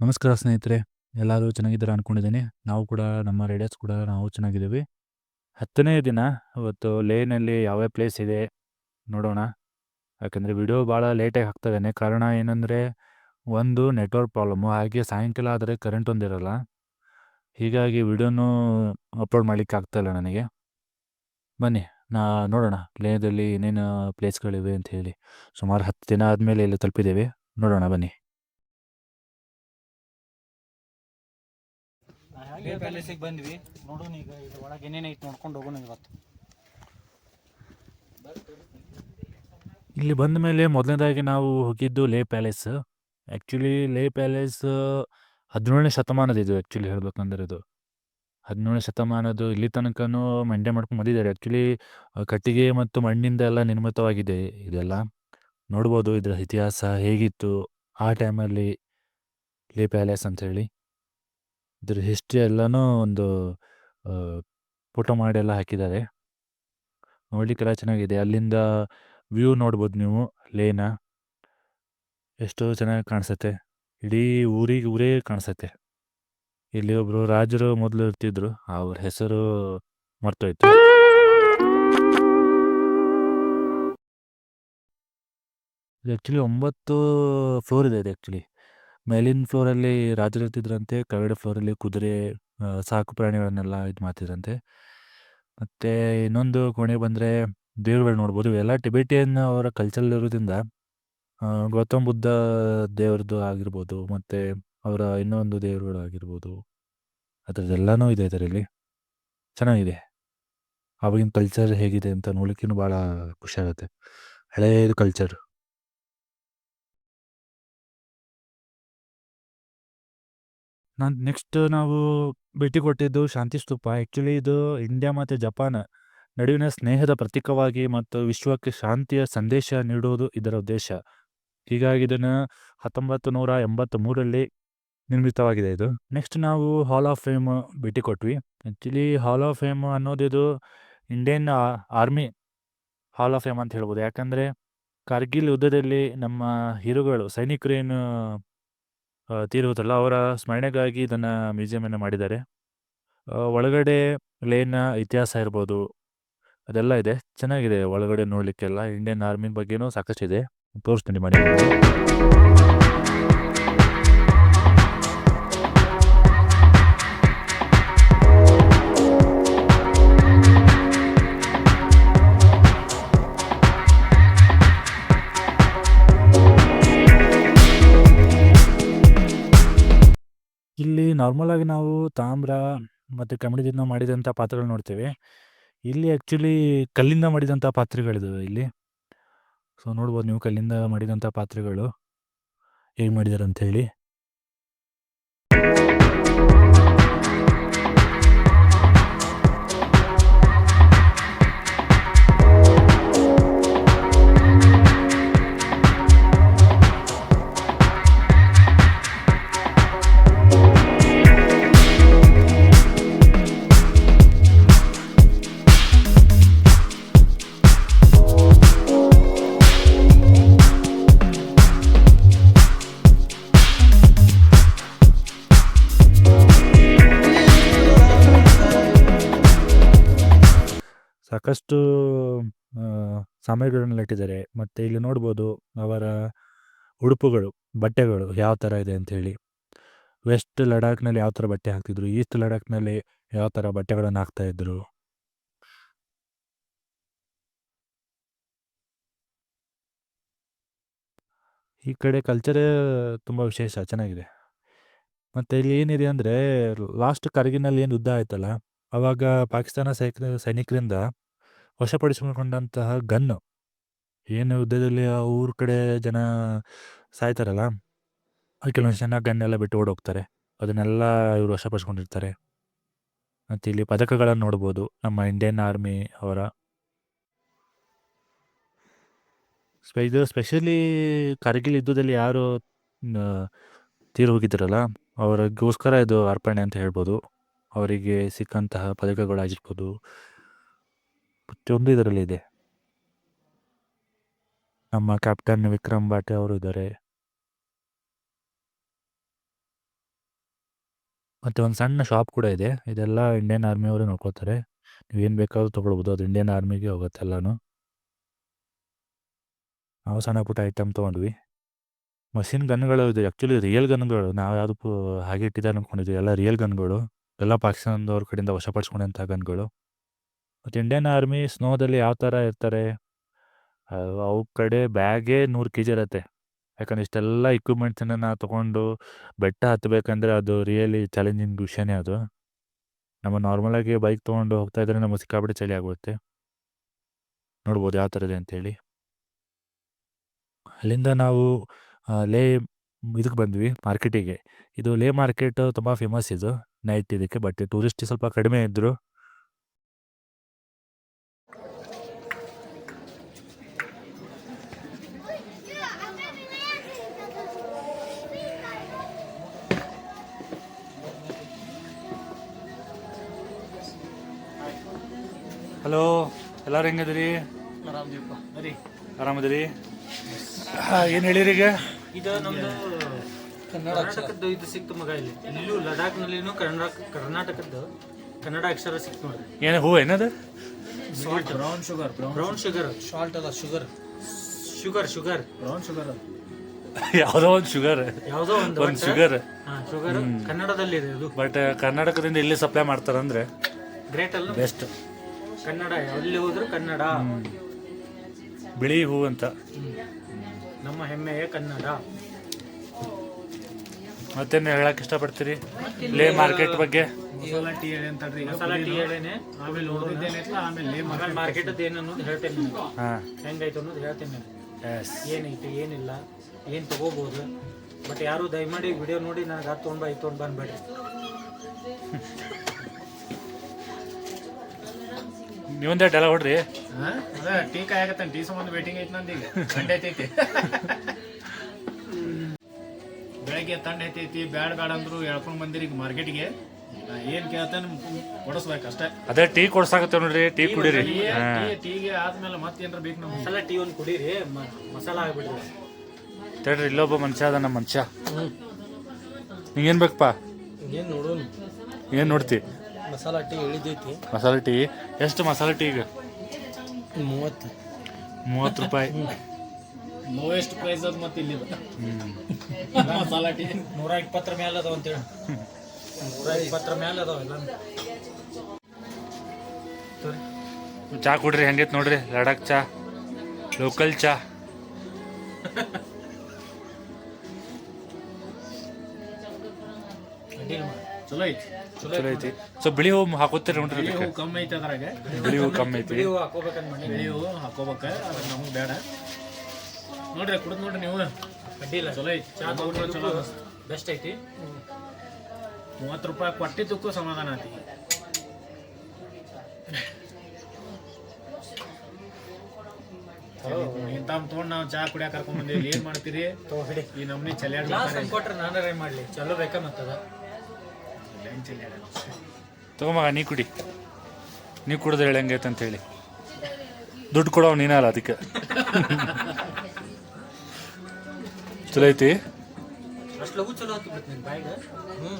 ನಮಸ್ಕಾರ ಸ್ನೇಹಿತರೆ, ಎಲ್ಲರೂ ಚೆನ್ನಾಗಿದ್ದಾರೆ ಅಂದ್ಕೊಂಡಿದ್ದೀನಿ ನಾವು ಕೂಡ, ನಮ್ಮ ರೇಡಿಯೋಸ್ ಕೂಡ ನಾವು ಚೆನ್ನಾಗಿದ್ದೀವಿ. ಹತ್ತನೇ ದಿನ, ಇವತ್ತು ಲೇನಲ್ಲಿ ಯಾವ್ಯಾವ ಪ್ಲೇಸ್ ಇದೆ ನೋಡೋಣ. ಯಾಕೆಂದರೆ ವಿಡಿಯೋ ಭಾಳ ಲೇಟಾಗಿ ಹಾಕ್ತಾಯಿದ್ದೇನೆ ಕಾರಣ ಏನಂದರೆ, ಒಂದು ನೆಟ್ವರ್ಕ್ ಪ್ರಾಬ್ಲಮ್ಮು. ಹಾಗೆ ಸಾಯಂಕಾಲ ಆದರೆ ಕರೆಂಟ್ ಒಂದಿರಲ್ಲ ಹೀಗಾಗಿ ವಿಡಿಯೋನೂ ಅಪ್ಲೋಡ್ ಮಾಡಲಿಕ್ಕೆ ಆಗ್ತಾಯಿಲ್ಲ ನನಗೆ. ಬನ್ನಿ, ನಾ ನೋಡೋಣ. ಲೇದಲ್ಲಿ ಏನೇನು ಪ್ಲೇಸ್ಗಳಿವೆ ಅಂತ ಹೇಳಿ. ಸುಮಾರು ಹತ್ತು ದಿನ ಆದಮೇಲೆ ಇಲ್ಲಿ ತಲುಪಿದ್ದೇವೆ. ನೋಡೋಣ, ಬನ್ನಿ. ಲೇ ಪ್ಯಾಲೇಸಿಗೆ ಬಂದ್ವಿ. ನೋಡೋಣ ಈಗ ಇದು ಒಳಗೆ ನೋಡ್ಕೊಂಡು ಹೋಗೋಣ ಇವತ್ತು. ಇಲ್ಲಿ ಬಂದ ಮೇಲೆ ಮೊದಲನೇದಾಗಿ ನಾವು ಹೋಗಿದ್ದು ಲೇ ಪ್ಯಾಲೇಸ್ ಆ್ಯಕ್ಚುಲಿ ಲೇ ಪ್ಯಾಲೇಸ್ ಹದಿನೇಳನೇ ಶತಮಾನದ ಇದು ಆ್ಯಕ್ಚುಲಿ ಹೇಳ್ಬೇಕಂದ್ರೆ ಇದು. ಹದಿನೇಳನೇ ಶತಮಾನದ್ದು ಇಲ್ಲಿ ತನಕನೂ ಮಂಡ್ಯ ಮಾಡ್ಕೊಂಡು ಬಂದಿದ್ದಾರೆ. ಆ್ಯಕ್ಚುಲಿ ಕಟ್ಟಿಗೆ ಮತ್ತು ಮಣ್ಣಿಂದ ಎಲ್ಲ ನಿರ್ಮಿತವಾಗಿದೆ ಇದೆಲ್ಲ. ನೋಡ್ಬೋದು ಇದರ ಇತಿಹಾಸ ಹೇಗಿತ್ತು ಆ ಟೈಮಲ್ಲಿ ಲೇ ಪ್ಯಾಲೇಸ್ ಅಂತೇಳಿ ಇದ್ರ ಹಿಸ್ಟ್ರಿ ಎಲ್ಲನೂ ಒಂದು ಫೋಟೋ ಮಾಡಿ ಎಲ್ಲ ಹಾಕಿದ್ದಾರೆ. ನೋಡ್ಲಿಕ್ಕೆಲ್ಲ ಚೆನ್ನಾಗಿದೆ. ಅಲ್ಲಿಂದ ವ್ಯೂ ನೋಡ್ಬೋದು ನೀವು ಲೇನ ಎಷ್ಟು ಚೆನ್ನಾಗಿ ಕಾಣಿಸುತ್ತೆ. ಇಡೀ ಊರಿಗೆ ಊರೇ ಕಾಣಿಸುತ್ತೆ. ಇಲ್ಲಿ ಒಬ್ಬರು ರಾಜರು ಮೊದಲು ಇರ್ತಿದ್ರು ಅವ್ರ ಹೆಸರು ಮರ್ತೋಯ್ತು. ಇದು ಒಂಬತ್ತು ಫ್ಲೋರ್ ಇದೆ, ಇದು ಮೇಲಿನ ಫ್ಲೋರಲ್ಲಿ ರಾಜರು ಇರ್ತಿದ್ರಂತೆ, ಕೆಳಗಡೆ ಫ್ಲೋರಲ್ಲಿ ಕುದುರೆ ಸಾಕು ಪ್ರಾಣಿಗಳನ್ನೆಲ್ಲ ಇದು ಮಾಡ್ತಿದ್ರಂತೆ. ಮತ್ತು ಇನ್ನೊಂದು ಕೋಣೆ ಬಂದರೆ ದೇವ್ರುಗಳು ನೋಡ್ಬೋದು. ಇವೆಲ್ಲ ಟಿಬೆಟಿಯನ್ ಅವರ ಕಲ್ಚರ್ ಇರೋದ್ರಿಂದ ಬುದ್ಧ ದೇವ್ರದ್ದು ಆಗಿರ್ಬೋದು, ಮತ್ತು ಅವರ ಇನ್ನೊಂದು ದೇವರುಗಳು ಆಗಿರ್ಬೋದು. ಅದರದ್ದೆಲ್ಲನೂ ಇದೆ ಇದರಲ್ಲಿ. ಚೆನ್ನಾಗಿದೆ. ಆವಾಗಿನ ಕಲ್ಚರ್ ಹೇಗಿದೆ ಅಂತ ನೋಡ್ಲಿಕ್ಕೂ ಭಾಳ ಖುಷಿಯಾಗುತ್ತೆ ಹಳೇದು ಕಲ್ಚರ್ ನಾನು ನೆಕ್ಸ್ಟ್ ನಾವು ಭೇಟಿ ಕೊಟ್ಟಿದ್ದು ಶಾಂತಿ ಸ್ತೂಪ. ಆ್ಯಕ್ಚುಲಿ ಇದು ಇಂಡಿಯಾ ಮತ್ತು ಜಪಾನ್ ನಡುವಿನ ಸ್ನೇಹದ ಪ್ರತೀಕವಾಗಿ ಮತ್ತು ವಿಶ್ವಕ್ಕೆ ಶಾಂತಿಯ ಸಂದೇಶ ನೀಡುವುದು ಇದರ ಉದ್ದೇಶ. ಹೀಗಾಗಿ ಇದನ್ನು ಹತ್ತೊಂಬತ್ತು ನೂರ ಎಂಬತ್ತ್ಮೂರರಲ್ಲಿ ನಿರ್ಮಿತವಾಗಿದೆ ಇದು. ನೆಕ್ಸ್ಟ್ ನಾವು ಹಾಲ್ ಆಫ್ ಫೇಮ್ ಭೇಟಿ ಕೊಟ್ವಿ. ಆ್ಯಕ್ಚುಲಿ ಹಾಲ್ ಆಫ್ ಫೇಮ್ ಅನ್ನೋದು ಇದು Indian army hall of fame ಅಂತ ಹೇಳ್ಬೋದು. ಯಾಕಂದರೆ ಕಾರ್ಗಿಲ್ ಯುದ್ಧದಲ್ಲಿ ನಮ್ಮ ಹೀರೋಗಳು, ಸೈನಿಕರು ಏನು ತೀರುವುದಲ್ಲ ಅವರ ಸ್ಮರಣೆಗಾಗಿ ಇದನ್ನು ಮ್ಯೂಸಿಯಮನ್ನು ಮಾಡಿದ್ದಾರೆ. ಆ, ಒಳಗಡೆ ಲೇನ ಇತಿಹಾಸ ಇರ್ಬೋದು ಅದೆಲ್ಲ ಇದೆ. ಚೆನ್ನಾಗಿದೆ ಒಳಗಡೆ ನೋಡಲಿಕ್ಕೆಲ್ಲ. ಇಂಡಿಯನ್ ಆರ್ಮಿ ಬಗ್ಗೆನೂ ಸಾಕಷ್ಟಿದೆ. ತೋರಿಸ್ತೀನಿ ಮಾಡಿ ಇಲ್ಲಿ ನಾರ್ಮಲ್ ಆಗಿ ನಾವು ತಾಮ್ರ ಮತ್ತು ಕಮಣದಿಂದ ಮಾಡಿದಂಥ ಪಾತ್ರೆಗಳು ನೋಡ್ತೇವೆ. ಇಲ್ಲಿ ಆ್ಯಕ್ಚುಲಿ ಕಲ್ಲಿಂದ ಮಾಡಿದಂಥ ಪಾತ್ರೆಗಳಿದಾವೆ ಇಲ್ಲಿ. ಸೊ ನೋಡ್ಬೋದು ನೀವು ಕಲ್ಲಿಂದ ಮಾಡಿದಂಥ ಪಾತ್ರೆಗಳು ಹೇಗೆ ಮಾಡಿದ್ದಾರೆ ಅಂತ ಹೇಳಿ. ಸಾಕಷ್ಟು ಆ, ಇಟ್ಟಿದ್ದಾರೆ ಮತ್ತು ಇಲ್ಲಿ ನೋಡ್ಬೋದು ಅವರ ಉಡುಪುಗಳು ಬಟ್ಟೆಗಳು ಯಾವ ಥರ ಇದೆ ಅಂಥೇಳಿ ವೆಸ್ಟ್ ಲಡಾಖ್ನಲ್ಲಿ ಯಾವ ಥರ ಬಟ್ಟೆ ಹಾಕ್ತಿದ್ರು? ಈಸ್ಟ್ ಲಡಾಖ್ನಲ್ಲಿ ಯಾವ ಥರ ಬಟ್ಟೆಗಳನ್ನು ಹಾಕ್ತಾಯಿದ್ರು ಈ ಕಡೆ ಕಲ್ಚರೇ ತುಂಬ ವಿಶೇಷ ಚೆನ್ನಾಗಿದೆ. ಮತ್ತು ಇಲ್ಲಿ ಏನಿದೆ ಅಂದರೆ ಲಾಸ್ಟ್ ಕರ್ಗಿನಲ್ಲಿ ಏನು ಯುದ್ಧ ಆಯ್ತಲ್ಲ ಅವಾಗ ಪಾಕಿಸ್ತಾನ ಸೈಕ್ ಸೈನಿಕರಿಂದ ವಶಪಡಿಸಿಕೊಂಡಂತಹ ಗನ್ನು. ಏನು ಯುದ್ಧದಲ್ಲಿ ಆ ಊರ ಕಡೆ ಜನ ಸಾಯ್ತಾರಲ್ಲ ಕೆಲವೊಂದು ಜನ ಗನ್ನೆಲ್ಲ ಬಿಟ್ಟು ಓಡೋಗ್ತಾರೆ. ಅದನ್ನೆಲ್ಲ ಇವರು ವಶಪಡಿಸ್ಕೊಂಡಿರ್ತಾರೆ. ಮತ್ತು ಇಲ್ಲಿ ಪದಕಗಳನ್ನು ನೋಡ್ಬೋದು, ನಮ್ಮ ಇಂಡಿಯನ್ ಆರ್ಮಿ ಅವರ. ಇದು ಸ್ಪೆಷಲಿ ಕಾರ್ಗಿಲ್ ಯುದ್ಧದಲ್ಲಿ ಯಾರು ತೀರು ಹೋಗಿದ್ದಾರಲ್ಲ, ಅವರಿಗೋಸ್ಕರ ಇದು ಅರ್ಪಣೆ ಅಂತ ಹೇಳ್ಬೋದು. ಅವರಿಗೆ ಸಿಕ್ಕಂತಹ ಪದಕಗಳಾಗಿರ್ಬೋದು. ಪ್ರತಿಯೊಂದು ಇದರಲ್ಲಿ ಇದೆ. ನಮ್ಮ ಕ್ಯಾಪ್ಟನ್ ವಿಕ್ರಮ್ ಭಾಟೆ ಅವರು ಇದ್ದಾರೆ. ಮತ್ತು ಒಂದು ಸಣ್ಣ ಶಾಪ್ ಕೂಡ ಇದೆ. ಇದೆಲ್ಲ ಇಂಡಿಯನ್ ಆರ್ಮಿಯವರೇ ನೀವು ನೀವೇನು ಬೇಕಾದ್ರೂ ತೊಗೊಳ್ಬೋದು. ಅದು ಇಂಡಿಯನ್ ಆರ್ಮಿಗೆ ಹೋಗುತ್ತೆ ಎಲ್ಲಾನು. ನಾವು ಸಣ್ಣ ಪುಟ್ಟ ಐಟಮ್ ತೊಗೊಂಡ್ವಿ ಮಷಿನ್ ಗನ್ಗಳು ಇದು ಆ್ಯಕ್ಚುಲಿ ರಿಯಲ್ ಗನ್ಗಳು ನಾವು ಯಾವುದು ಹಾಗೆ ಇಟ್ಟಿದ್ದಾರೆ ಅಂದ್ಕೊಂಡಿದ್ವಿ ಎಲ್ಲ ರಿಯಲ್ ಗನ್ಗಳು ಎಲ್ಲ ಪಾಕಿಸ್ತಾನದವ್ರ ಕಡೆಯಿಂದ ವಶಪಡಿಸ್ಕೊಂಡಂಥ ಗನ್ಗಳು ಮತ್ತು ಇಂಡಿಯನ್ ಆರ್ಮಿ ಸ್ನೋದಲ್ಲಿ ಯಾವ ಥರ ಇರ್ತಾರೆ, ಅವು ಕಡೆ ಬ್ಯಾಗೇ ನೂರು ಕೆ ಜಿ ಇರುತ್ತೆ. ಯಾಕಂದರೆ ಇಷ್ಟೆಲ್ಲ ಇಕ್ವಿಪ್ಮೆಂಟ್ಸನ್ನು ನಾವು ತೊಗೊಂಡು ಬೆಟ್ಟ ಹತ್ತಬೇಕಂದ್ರೆ ಅದು ರಿಯಲಿ ಚಾಲೆಂಜಿಂಗ್ ವಿಷಯನೇ ಅದು. ನಮ್ಮ ನಾರ್ಮಲಾಗಿ ಬೈಕ್ ತೊಗೊಂಡು ಹೋಗ್ತಾ ಇದ್ರೆ ನಮಗೆ ಸಿಕ್ಕಾಪಟ್ಟೆ ಚಳಿ ಆಗುತ್ತೆ ನೋಡ್ಬೋದು ಯಾವ ಥರ ಇದೆ ಅಂತೇಳಿ ಅಲ್ಲಿಂದ ನಾವು ಲೇ ಇದಕ್ಕೆ ಬಂದ್ವಿ ಮಾರ್ಕೆಟಿಗೆ ಇದು ಲೇ ಮಾರ್ಕೆಟ್ ತುಂಬ ಫೇಮಸ್ ಇದು. ನೈಟ್ ಇದಕ್ಕೆ ಬಟ್ ಟೂರಿಸ್ಟ್ ಸ್ವಲ್ಪ ಕಡಿಮೆ ಇದ್ದರು ಹಲೋ ಎಲ್ಲರೂ ಹೆಂಗದಿರಿ ಆರಾಮದಿರಿ? ಏನು ಹೇಳಿರಿ ಈಗ? ಇದು ನಮ್ದು ಕರ್ನಾಟಕದ್ದು ಇದು ಸಿಕ್ತು ಮಗ ಇಲ್ಲಿ. ಇಲ್ಲೂ ಲಡಾಖ್ನಲ್ಲಿನೂ ಕರ್ನಾಟಕ ಕರ್ನಾಟಕದ್ದು ಕನ್ನಡ ಅಕ್ಷರ ಸಿಕ್ತು ನೋಡ್ರಿ. ಏನು ಹೂ ಏನದು? Salt brown sugar brown sugar salt ಅಲ್ಲ sugar sugar sugar brown sugar ಯಾವುದೋ ಒಂದು ಶುಗರ್ ಯಾವುದೋ ಒಂದು ಒಂದು ಶುಗರ್ ಶುಗರ್ ಕನ್ನಡದಲ್ಲಿ ಇದೆ ಅದು. ಬಟ್ ಕರ್ನಾಟಕದಿಂದ ಇಲ್ಲಿ ಸಪ್ಲೈ ಮಾಡ್ತಾರಂದ್ರೆ ಗ್ರೇಟ್ ಅಲ್ಲ ಬೆಸ್ಟ್ ಕನ್ನಡ ಎಲ್ಲಿ ಹೋದ್ರು ಕನ್ನಡ. ಬಿಳಿ ಹೂ ಅಂತ. ನಮ್ಮ ಹೆಮ್ಮೆಯ ಕನ್ನಡ. ಮತ್ತೇನು ಹೇಳಕ್ ಇಷ್ಟಪಡ್ತೀರಿ? ಲೇ ಮಾರ್ಕೆಟ್ ಬಗ್ಗೆ? ಮಸಾಲ ಟೀ ಅಂತಲ್ರಿ ಈಗ ಮಸಾಲ ಟೀ ಹೇಳೇನೆ. ಆಮೇಲೆ ಆಮೇಲೆ ಲೇ ಮಾರ್ಕೆಟ್ ಏನು ಅನ್ನೋದು ಹೇಳ್ತೇನೆ ಹಾಂ. ಹೆಂಗೈತೆ ಅನ್ನೋದು ಹೇಳ್ತೇನೆ ಎಸ್ ಏನೈತಿ ಏನಿಲ್ಲ ಏನು ತಗೋಬೋದು. ಬಟ್ ಯಾರು ದಯಮಾಡಿ ವಿಡಿಯೋ ನೋಡಿ ನನಗೆ ಅದು ತೊಗೊಂಡು ಇದು ತೊಗೊಂಡು ಬಂದ್ಬೇಡ್ರಿ ನೀವೊಂದೇ ಡೆಲ ಹೊಡ್ರಿ. ಅದ ಟೀ ಕಾಯಕತ್ತಾನ ಟೀ ಸಂಬಂಧ ವೇಟಿಂಗ್ ಐತಿ ನಂದು ಈಗ. ತಂಡ ಐತೈತಿ. ಬೆಳಗ್ಗೆ ತಂಡ ಐತೈತಿ ಬ್ಯಾಡ ಬ್ಯಾಡ ಅಂದ್ರು ಎಳ್ಕೊಂಡು ಬಂದಿರಿ ಈಗ ಮಾರ್ಕೆಟ್ಗೆ. ಏನ್ ಕೇಳ್ತಾನೆ ಕೊಡಿಸ್ಬೇಕು ಅಷ್ಟೇ. ಅದೇ ಟೀ ಕೊಡ್ಸಾಕತ್ತೇವ್ ನೋಡ್ರಿ ಟೀ ಕುಡೀರಿ. ಟೀ ಟೀಗೆ ಆದ್ಮೇಲೆ ಮತ್ತೆ ಏನಾರ ಬೇಕು ನಮ್ಗೆ? ಮಸಾಲ ಟೀ ಒಂದು ಕುಡೀರಿ ಮಸಾಲ ಆಗ್ಬಿಡ್ರಿ ತಡ್ರಿ ಇಲ್ಲೊಬ್ಬ ಮನುಷ್ಯ ಅದ ನಮ್ಮ ಮನುಷ್ಯ. ನಿಂಗೇನ್ ಬೇಕಪ್ಪ ಏನು ನೋಡೋಣ ಏನು ನೋಡ್ತಿ? ಮಸಾಲ ಟೀ ಇಳಿದೈತಿ. ಮಸಾಲೆ ಟೀ? ಎಷ್ಟು ಮಸಾಲೆ ಟೀ ಈಗ? ಮೂವತ್ತು. ಮೂವತ್ತು ರೂಪಾಯಿ. ಲೋಯೆಸ್ಟ್ ಪ್ರೈಸ್ ಅದು ಮತ್ತೆ ಇಲ್ಲಿ ಮಸಾಲ ಟೀ. ನೂರ ಇಪ್ಪತ್ತರ ಮೇಲೆ ಅದಾವ ಅಂತೇಳಿ ನೂರ ಇಪ್ಪತ್ತರ ಮೇಲೆ ಅದಾವ ಎಲ್ಲ ಚಾ ಕುಡ್ರಿ ಹೆಂಗೈತೆ ನೋಡ್ರಿ? ಲಡಾಖ್ ಚಾ ಲೋಕಲ್ ಚಾ. ಅಡ್ಡಿಲ್ಲ. ಚಲೋ ಐತಿ. ಚಲೋ ಐತಿ. ಸೊ ಬಿಳಿ ಹೂ ಹಾಕೋತೀರಿ ನೋಡ್ರಿ ಬಿಳಿ ಹೂ ಕಮ್ಮಿ ಐತಿ ಅದ್ರಾಗ. ಬಿಳಿ ಹೂ ಕಮ್ಮಿ ಐತಿ. ಬಿಳಿ ಹೂವು ಹಾಕೋಬೇಕಂತ ಮಾಡಿ ಬಿಳಿ ಹೂ ಹಾಕೋಬೇಕ. ಅದ್ರ ನಮಗೆ ಬೇಡ. ನೋಡ್ರಿ ಕುಡಿದ್ ನೋಡ್ರಿ ನೀವು. ಅಡ್ಡಿಲ್ಲ ಚಲೋ ಐತಿ. ಚಾ ತಗೊಂಡ್ರೆ ಚಲೋ ಬೆಸ್ಟ್ ಐತಿ. ಮೂವತ್ತು ರೂಪಾಯಿ ಕೊಟ್ಟಿದ್ದಕ್ಕೂ ಸಮಾಧಾನ ಆತಿ. ಇಂತ ತಗೊಂಡ್ ನಾವು ಚಾ ಕುಡಿಯಾಕ ಕರ್ಕೊಂಡ್ ಬಂದಿವಿ. ಏನ್ ಮಾಡ್ತೀರಿ? ಈ ನಮ್ನಿ ಚಲ್ಯಾಡ್ ಕೊಟ್ರೆ ನಾನೇ ಮಾಡ್ಲಿ? ಚಲೋ ಬೇಕಾ ಮತ್ತದ? ತಗೊಂಬಗ ನೀ ಕುಡಿ. ನೀ ಕುಡಿದ್ರೆ ಹೇಳಿ ಹೆಂಗೈತೆ ಅಂತ ಹೇಳಿ. ದುಡ್ಡು ಕೊಡೋ ನೀನಲ್ಲ ಅದಕ್ಕೆ. ಚಲೋ ಐತಿ? ಚಲೋ ಹ್ಞೂ